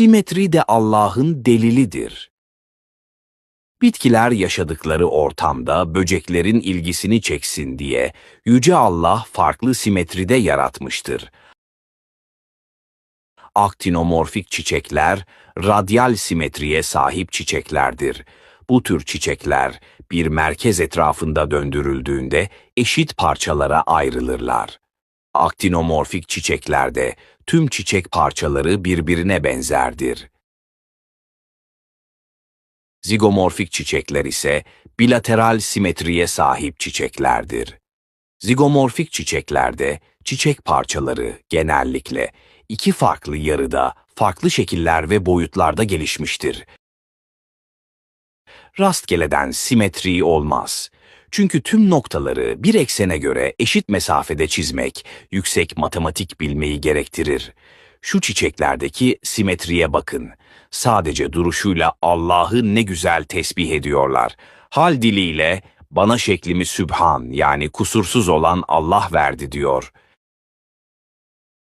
Simetri de Allah'ın delilidir. Bitkiler yaşadıkları ortamda böceklerin ilgisini çeksin diye Yüce Allah farklı simetride yaratmıştır. Aktinomorfik çiçekler, radyal simetriye sahip çiçeklerdir. Bu tür çiçekler bir merkez etrafında döndürüldüğünde eşit parçalara ayrılırlar. Aktinomorfik çiçeklerde tüm çiçek parçaları birbirine benzerdir. Zigomorfik çiçekler ise bilateral simetriye sahip çiçeklerdir. Zigomorfik çiçeklerde çiçek parçaları genellikle iki farklı yarıda, farklı şekiller ve boyutlarda gelişmiştir. Rastgeleden simetri olmaz. Çünkü tüm noktaları bir eksene göre eşit mesafede çizmek yüksek matematik bilmeyi gerektirir. Şu çiçeklerdeki simetriye bakın. Sadece duruşuyla Allah'ı ne güzel tesbih ediyorlar. Hal diliyle bana şeklimi sübhan yani kusursuz olan Allah verdi diyor.